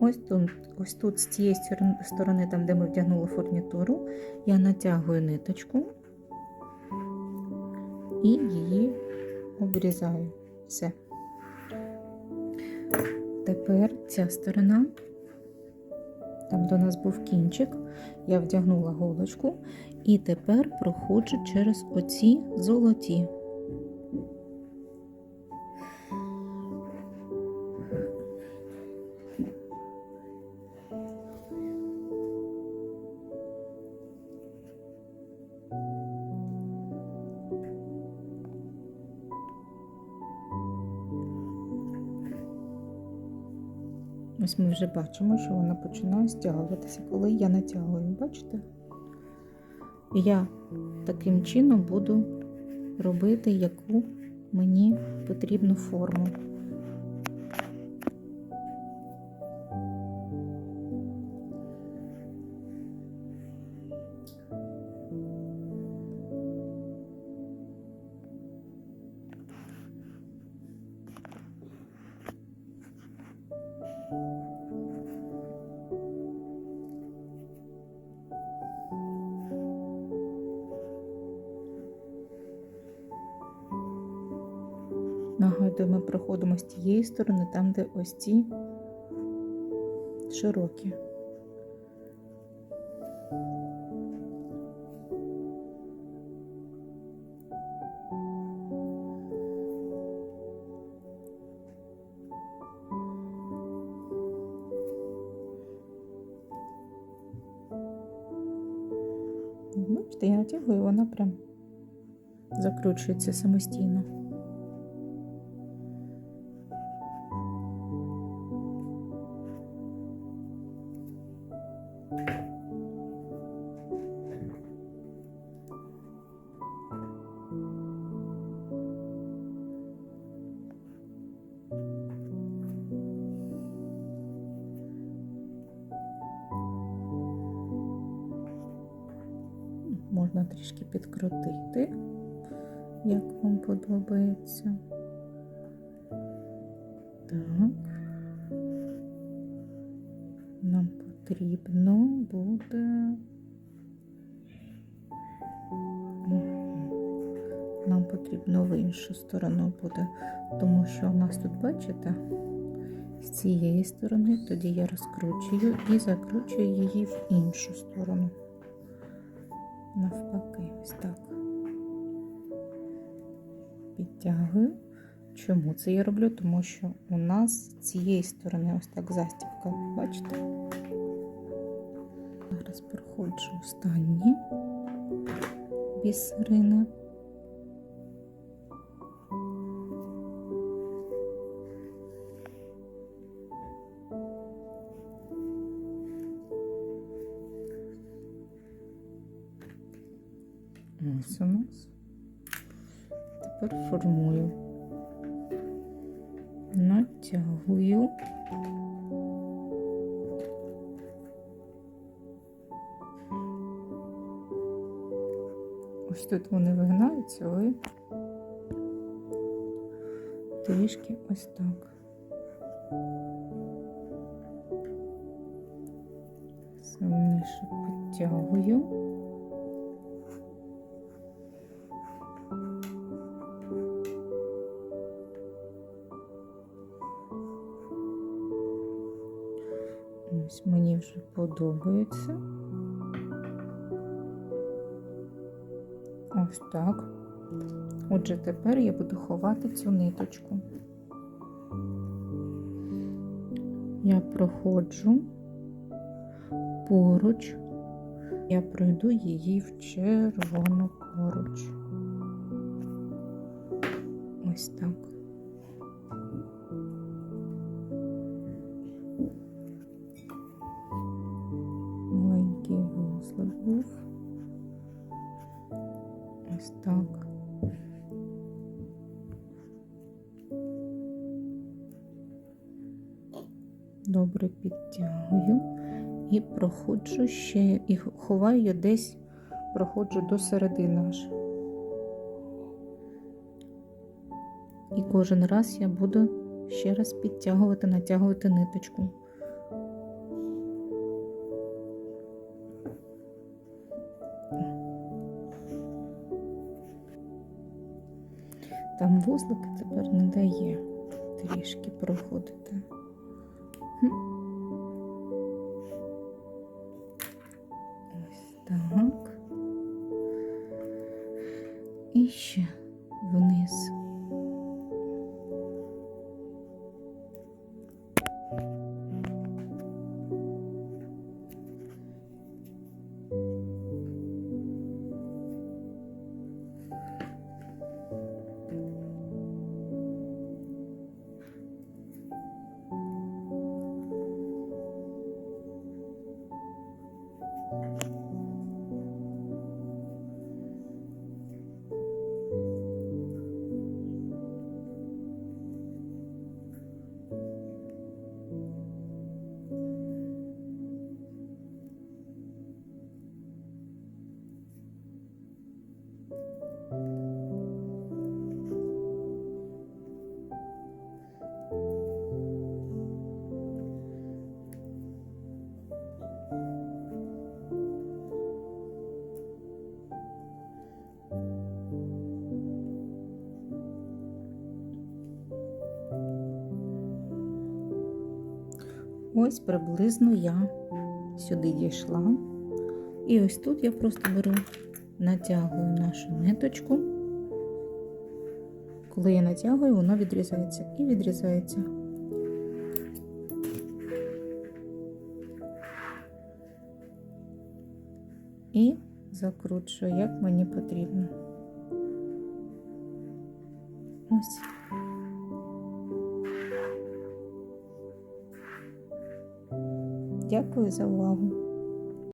Ось тут, ось тут з цієї сторони- там, де ми вдягнули фурнітуру, я натягую ниточку і її обрізаю. Все. Тепер ця сторона, там у нас був кінчик, я вдягнула голочку і тепер проходжу через оці золоті. Ось ми вже бачимо, що вона починає стягуватися, коли я натягую. Бачите? Я таким чином буду робити, яку мені потрібну форму. Нагадую, ми проходимо з тієї сторони, там, де ось ці широкі. Бачите, я натягую, вона прям закручується самостійно. Можна трішки підкрутити, як вам подобається. Так. Нам потрібно буде. Нам потрібно в іншу сторону буде, тому що у нас тут, бачите, з цієї сторони, тоді я розкручую і закручую її в іншу сторону навпаки, ось так. Підтягую. Чому це я роблю? Тому що у нас з цієї сторони ось так застібка, бачите? Зараз проходжу останні бісерини. Ось у нас. Тепер формую. Натягую. Ось тут вони вигинаються, ви трішки ось так. Сильніше підтягую. Ось мені вже подобається. Ось так. Отже, тепер я буду ховати цю ниточку. Я проходжу поруч, я пройду її в червону поруч. Ось так. Ось так. Добре підтягую і проходжу ще, і ховаю десь, проходжу до середини аж. І кожен раз я буду ще раз підтягувати, натягувати ниточку. Там вузлик тепер не дає трішки проходити. Ось так. І ще вниз. Ось приблизно я сюди дійшла. І ось тут я просто беру, натягую нашу ниточку. Коли я натягую, воно відрізається і відрізається. І закручую, як мені потрібно. Ось. Дякую за увагу.